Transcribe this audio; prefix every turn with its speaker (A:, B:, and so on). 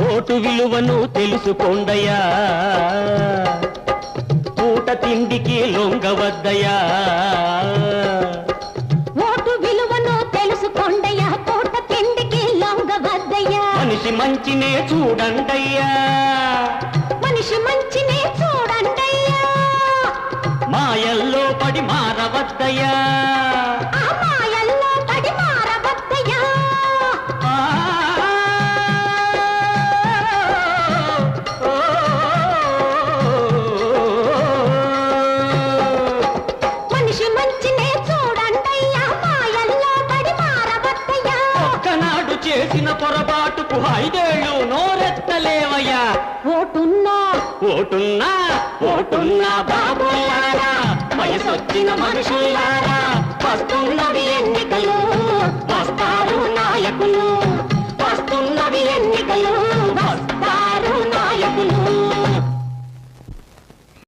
A: Vote విలువను తెలుసుకోండయ్యా. పూట తిండికి లొంగవద్దయ్యా.
B: ఓటు విలువను తెలుసుకోండయ్యా పూట తిండికి లొంగవద్దయ్యా.
A: మనిషి మంచినే చూడండయ్యా.
B: మనిషి మంచినే చూడండయ్యా.
A: మాయల్లో పడి మారవద్దయ్యా. ఒక్కనాడు చేసిన పొరపాటుకు ఐదేళ్ళు నోరెత్తలేవయ్యా.
B: ఓటున్నా.
A: ఓటున్నా ఓటున్నా బాబులారా వయసొచ్చిన మనుషులారా వస్తున్నవి ఎన్నికలు వస్తారు నాయకులు.